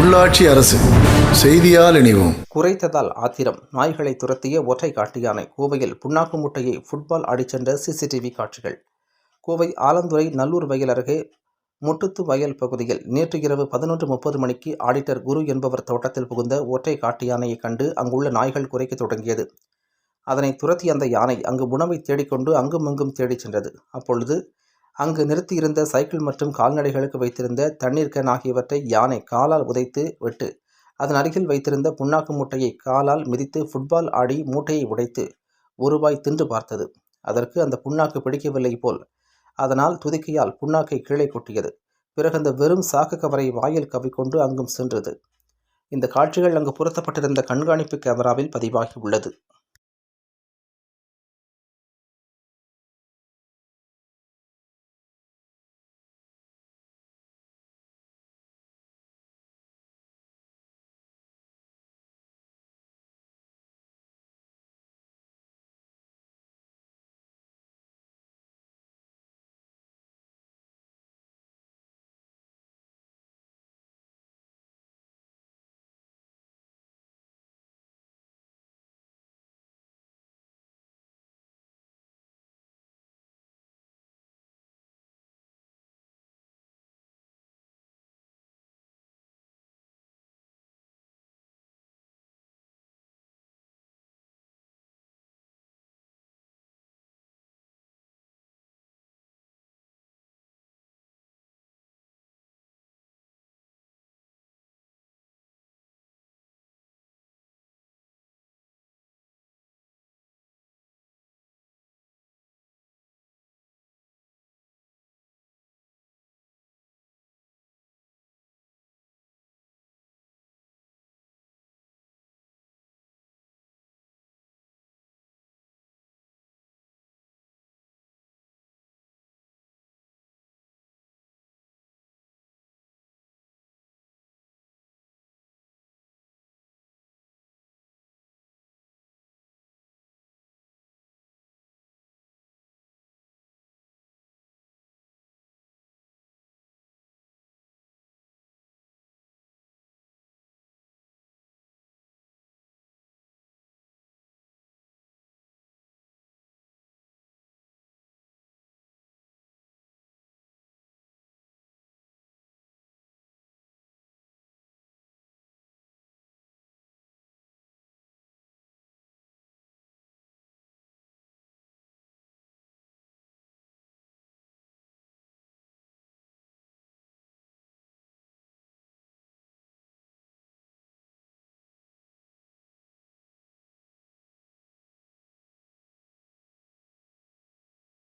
உள்ளாட்சி அரசு செய்தியால் இணைவோம். குறைத்ததால் ஆத்திரம். நாய்களை துரத்திய ஒற்றை காட்டு யானை கோவையில் புண்ணாக்கு முட்டையை ஃபுட்பால் ஆடிச் சென்ற சிசிடிவி காட்சிகள். கோவை ஆலந்துறை நல்லூர் வயல் அருகே முட்டுத்து வயல் பகுதியில் நேற்று இரவு பதினொன்று முப்பது மணிக்கு ஆடிட்டர் குரு என்பவர் தோட்டத்தில் புகுந்த ஒற்றை காட்டு யானையைக் கண்டு அங்குள்ள நாய்கள் குறைக்கத் தொடங்கியது. அதனை துரத்தி அந்த யானை அங்கு உணவை தேடிக்கொண்டு அங்கும் அங்கும் தேடிச் சென்றது. அப்பொழுது அங்கு நிறுத்தியிருந்த சைக்கிள் மற்றும் கால்நடைகளுக்கு வைத்திருந்த தண்ணீர் கேன் ஆகியவற்றை யானை காலால் உதைத்து விட்டு அதன் அருகில் வைத்திருந்த புண்ணாக்கு மூட்டையை காலால் மிதித்து ஃபுட்பால் ஆடி மூட்டையை உடைத்து ஒருவாய் தின்று பார்த்தது. அதற்கு அந்த புண்ணாக்கு பிடிக்கவில்லை போல் அதனால் துதிக்கையால் புண்ணாக்கை கீழே கொட்டியது. பிறகு அந்த வெறும் சாக்கு கவரை வாயில் கவிக்கொண்டு அங்கும் சென்றது. இந்த காட்சிகள் அங்கு பொருத்தப்பட்டிருந்த கண்காணிப்பு கேமராவில் பதிவாகி உள்ளது.